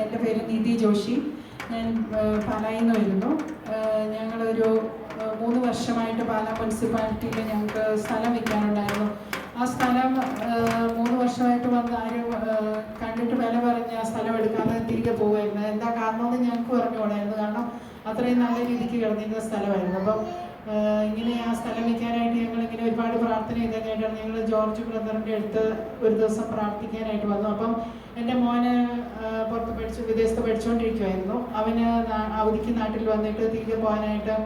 എന്റെ പേര് നിധി ജോഷി. ഞാൻ പാലായിൽ നിന്ന് വരുന്നു ഞങ്ങളൊരു മൂന്ന് വർഷമായിട്ട് പാല മുനിസിപ്പാലിറ്റിയിൽ ഞങ്ങൾക്ക് സ്ഥലം വയ്ക്കാനുണ്ടായിരുന്നു. ആ സ്ഥലം മൂന്ന് വർഷമായിട്ട് വന്ന് ആരും കണ്ടിട്ട് വില പറഞ്ഞ് ആ സ്ഥലം എടുക്കാതെ തിരികെ പോകുമായിരുന്നു എന്താ കാരണമെന്ന് ഞങ്ങൾക്ക് പറഞ്ഞുകൂടായിരുന്നു. കാരണം അത്രയും നല്ല രീതിക്ക് കിടന്നിരുന്ന സ്ഥലമായിരുന്നു. അപ്പം ഇങ്ങനെ ആ സ്ഥലം വെക്കാനായിട്ട് ഞങ്ങൾ ഇങ്ങനെ ഒരുപാട് പ്രാർത്ഥന ചെയ്തതിനായിട്ടാണ് ഞങ്ങൾ ജോർജ് ബ്രദറിന്റെ അടുത്ത് ഒരു ദിവസം പ്രാർത്ഥിക്കാനായിട്ട് വന്നു. അപ്പം എന്റെ മോന് പുറത്ത് പഠിച്ചു വിദേശത്ത് പഠിച്ചുകൊണ്ടിരിക്കുമായിരുന്നു അവന് അവധിക്ക് നാട്ടിൽ വന്നിട്ട് തിരികെ പോകാനായിട്ട്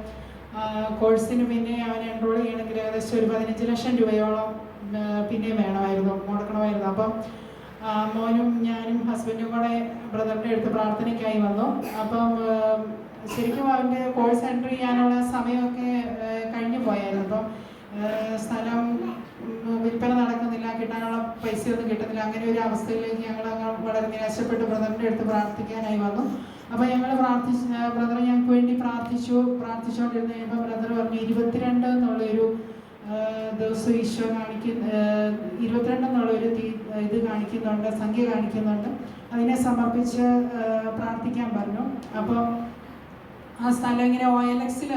കോഴ്സിന് പിന്നെ അവൻ എൻറോൾ ചെയ്യണമെങ്കിൽ ഏകദേശം ഒരു പതിനഞ്ച് ലക്ഷം രൂപയോളം പിന്നെ വേണമായിരുന്നു മുടക്കണമായിരുന്നു. അപ്പം മോനും ഞാനും ഹസ്ബൻഡും കൂടെ ബ്രദറിന്റെ അടുത്ത് പ്രാർത്ഥനയ്ക്കായി വന്നു. അപ്പം ശരിക്കും അവന്റെ കോഴ്സ് എൻട്രി ചെയ്യാനുള്ള സമയമൊക്കെ കഴിഞ്ഞു പോയായിരുന്നു. അപ്പം സ്ഥലം വിൽപ്പന നടക്കുന്നില്ല കിട്ടാനുള്ള പൈസ ഒന്നും കിട്ടുന്നില്ല. അങ്ങനെ ഒരു അവസ്ഥയിലേക്ക് ഞങ്ങൾ വളരെ നിരാശപ്പെട്ട് ബ്രദറിന്റെ അടുത്ത് പ്രാർത്ഥിക്കാനായി വന്നു. അപ്പോൾ ഞങ്ങൾ പ്രാർത്ഥിച്ച ബ്രദർ ഞങ്ങൾക്ക് വേണ്ടി പ്രാർത്ഥിച്ചു. പ്രാർത്ഥിച്ചുകൊണ്ടിരുന്ന കഴിയുമ്പോൾ ബ്രദർ പറഞ്ഞു ഇരുപത്തിരണ്ട് എന്നുള്ളൊരു ദിവസം ഈശോ കാണിക്കുന്ന ഇരുപത്തിരണ്ട് എന്നുള്ളൊരു തീ ഇത് കാണിക്കുന്നുണ്ട് സംഖ്യ കാണിക്കുന്നുണ്ട്. അതിനെ സമർപ്പിച്ച് പ്രാർത്ഥിക്കാൻ പറഞ്ഞു. അപ്പോൾ ആ സ്ഥലം ഇങ്ങനെ ഒ എൽ എക്സിൽ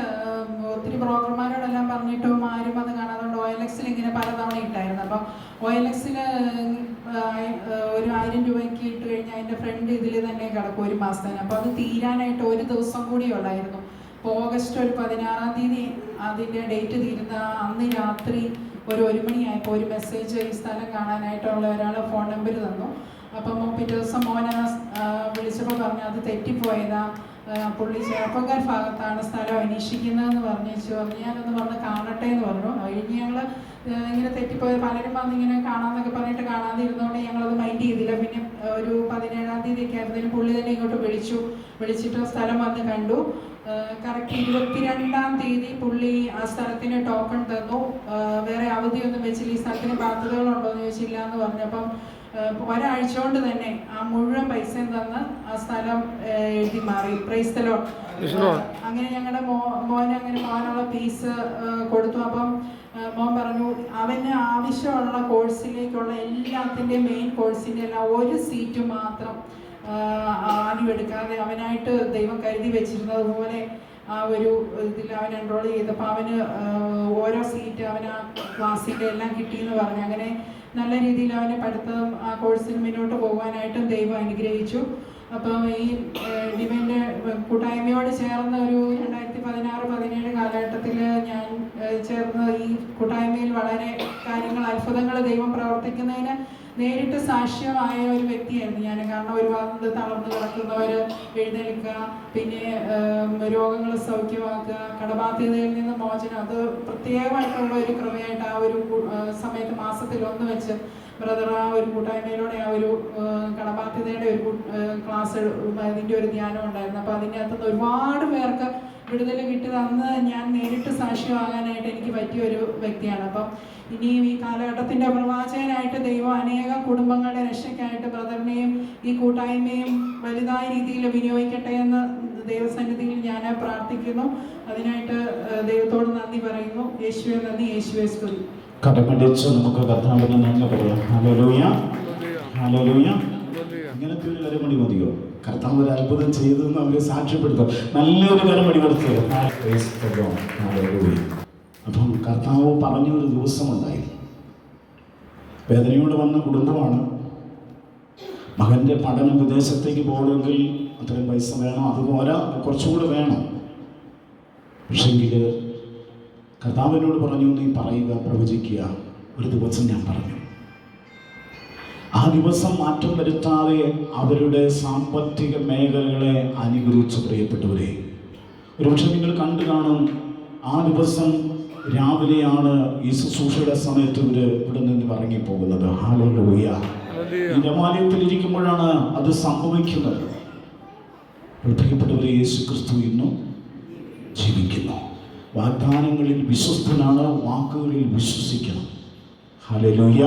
ഒത്തിരി ബ്രോക്കർമാരോടെല്ലാം പറഞ്ഞിട്ടും ആരും അത് കാണാതുകൊണ്ട് ഒ എൽ എക്സിൽ ഇങ്ങനെ പലതവണ ഇട്ടായിരുന്നു. അപ്പോൾ ഒ എൽ എക്സിൽ ഒരു ആയിരം രൂപയ്ക്ക് ഇട്ട് കഴിഞ്ഞാൽ അതിന്റെ ഫ്രണ്ട് ഇതിൽ തന്നെ കിടക്കും ഒരു മാസത്തേന്. അപ്പോൾ അത് തീരാനായിട്ട് ഒരു ദിവസം കൂടി ഉള്ളായിരുന്നു. അപ്പോൾ ഓഗസ്റ്റ് ഒരു പതിനാറാം തീയതി അതിന്റെ ഡേറ്റ് തീരുന്ന അന്ന് രാത്രി ഒരു ഒരു മണിയായപ്പോൾ ഒരു മെസ്സേജ് ഈ സ്ഥലം കാണാനായിട്ടുള്ള ഒരാൾ ഫോൺ നമ്പർ തന്നു. അപ്പം പിറ്റേ ദിവസം മോൻ വിളിച്ചപ്പോൾ പറഞ്ഞു അത് തെറ്റിപ്പോയതാ. പുള്ളി ചേർപ്പക്കാർ ഭാഗത്താണ് സ്ഥലം അന്വേഷിക്കുന്നതെന്ന് പറഞ്ഞു. വെച്ച് പറഞ്ഞു ഞാനൊന്ന് വന്ന് കാണട്ടെ എന്ന് പറഞ്ഞു. കഴിഞ്ഞ് ഞങ്ങൾ ഇങ്ങനെ തെറ്റിപ്പോയ പലരും വന്ന് ഇങ്ങനെ കാണാമെന്നൊക്കെ പറഞ്ഞിട്ട് കാണാതെ ഇരുന്നുകൊണ്ട് ഞങ്ങളത് മൈൻഡ് ചെയ്തില്ല. പിന്നെ ഒരു പതിനേഴാം തീയതി ഒക്കെ ആയിരുന്നതിന് പുള്ളി തന്നെ ഇങ്ങോട്ട് വിളിച്ചു. വിളിച്ചിട്ട് സ്ഥലം വന്ന് കണ്ടു. കറക്റ്റ് ഇരുപത്തിരണ്ടാം തീയതി പുള്ളി ആ സ്ഥലത്തിന് ടോക്കൺ തന്നു. വേറെ അവധിയൊന്നും വെച്ചില്ല. ഈ സ്ഥലത്തിന് ബാധ്യതകളുണ്ടോ എന്ന് ചോദിച്ചില്ല എന്ന് പറഞ്ഞപ്പം ഒരാഴ്ച കൊണ്ട് തന്നെ ആ മുഴുവൻ പൈസയും തന്ന് ആ സ്ഥലം എഴുതി മാറി. പ്രൈസ്തലോ അങ്ങനെ ഞങ്ങളുടെ മോ മോന് അങ്ങനെ മോനുള്ള ഫീസ് കൊടുത്തു. അപ്പം മോൻ പറഞ്ഞു അവന് ആവശ്യമുള്ള കോഴ്സിലേക്കുള്ള എല്ലാത്തിന്റെയും മെയിൻ കോഴ്സിന്റെ എല്ലാം ഒരു സീറ്റ് മാത്രം എടുക്കാതെ അവനായിട്ട് ദൈവം കരുതി വെച്ചിരുന്നത് പോലെ ആ ഒരു ഇതിൽ അവൻ എൻറോൾ ചെയ്തപ്പോൾ അവന് ഓരോ സീറ്റ് അവൻ ആ ക്ലാസ്സിന്റെ എല്ലാം കിട്ടിയെന്ന് പറഞ്ഞു. അങ്ങനെ നല്ല രീതിയിൽ അവനെ പഠിത്തം ആ കോഴ്സിന് മുന്നോട്ട് പോകാനായിട്ടും ദൈവം അനുഗ്രഹിച്ചു. അപ്പം ഈ ഡിവൈന്റെ കൂട്ടായ്മയോട് ചേർന്ന ഒരു രണ്ടായിരത്തി പതിനാറ് പതിനേഴ് കാലഘട്ടത്തിൽ ഞാൻ ചേർന്ന ഈ കൂട്ടായ്മയിൽ വളരെ കാര്യങ്ങൾ അത്ഭുതങ്ങൾ ദൈവം പ്രവർത്തിക്കുന്നതിന് നേരിട്ട് സാക്ഷ്യമായ ഒരു വ്യക്തിയായിരുന്നു. ഞാൻ കാരണം ഒരുപാട് തളർന്നു കിടക്കുന്നവർ എഴുന്നേൽക്കുക പിന്നെ രോഗങ്ങൾ സൗഖ്യമാക്കുക കടബാധ്യതയിൽ നിന്ന് മോചനം അത് പ്രത്യേകമായിട്ടുള്ള ഒരു കൃപയായിട്ട് ആ ഒരു സമയത്ത് മാസത്തിൽ ഒന്ന് വെച്ച് ബ്രദർ ആ ഒരു കൂട്ടായ്മയിലൂടെ ആ ഒരു കടബാധ്യതയുടെ ഒരു ക്ലാസ് അതിന്റെ ഒരു ധ്യാനം ഉണ്ടായിരുന്നു. അപ്പോൾ അതിന്റെ അകത്തുനിന്ന് ഒരുപാട് പേർക്ക് വിടുതൽ കിട്ടി അന്ന് ഞാൻ നേരിട്ട് സാക്ഷ്യമാകാനായിട്ട് എനിക്ക് പറ്റിയ ഒരു വ്യക്തിയാണ്. അപ്പം ഇനിയും ഈ കാലഘട്ടത്തിന്റെ പ്രവാചകനായിട്ട് ദൈവം അനേകം കുടുംബങ്ങളുടെ രക്ഷയ്ക്കായിട്ട് ബ്രദറിനെയും ഈ കൂട്ടായ്മയും വലുതായ രീതിയിൽ വിനിയോഗിക്കട്ടെ എന്ന് ദൈവസന്നിധിയിൽ ഞാൻ പ്രാർത്ഥിക്കുന്നു. അതിനായിട്ട് ദൈവത്തോട് നന്ദി പറയുന്നു. യേശുവെ നന്ദി. യേശുവെ സ്തുതി. കടമടിച്ച് നമുക്ക് കർത്താവിന് നന്ദി പറയാം. ഹലോ ഹല്ലേലൂയ ഇങ്ങനത്തെ ഒരു അരമണി മതിയോ? കർത്താവ് ഒരു അത്ഭുതം ചെയ്തു എന്ന് അവരെ സാക്ഷ്യപ്പെടുത്തും. നല്ലൊരു കരം. Hallelujah. അപ്പം കർത്താവ് പറഞ്ഞ ഒരു ദിവസമുണ്ടായി. വേദനയോട് വന്ന കുടുംബമാണ്. മകന്റെ പഠനം വിദേശത്തേക്ക് പോകണമെങ്കിൽ അത്രയും പൈസ വേണം. അതുപോലെ കുറച്ചുകൂടെ വേണം. പക്ഷെങ്കിൽ കർത്താവിനോട് പറഞ്ഞു നീ പറയുക പ്രവചിക്കുക. ഒരു ദിവസം ഞാൻ പറഞ്ഞു. ആ ദിവസം മാറ്റം വരുത്താതെ അവരുടെ സാമ്പത്തിക മേഖലകളെ അനുഗ്രഹിച്ചു പ്രിയപ്പെട്ടവരെ ഒരുപക്ഷെ നിങ്ങൾ കണ്ടു കാണും ആ ദിവസം രാവിലെയാണ് ഈ ശുശ്രൂഷയുടെ സമയത്ത് ഇവർ ഇവിടെ നിന്ന് ഇറങ്ങിപ്പോകുന്നത്. ഹാലൂയ ഇരിക്കുമ്പോഴാണ് അത് സംഭവിക്കുന്നത്. പ്രിയപ്പെട്ടവരെ യേശു ക്രിസ്തു ഇന്നും ജീവിക്കുന്നു. വാഗ്ദാനങ്ങളിൽ വിശ്വസ്തനാണ് വാക്കുകളിൽ വിശ്വസിക്കണം. ഹല്ലേലൂയ.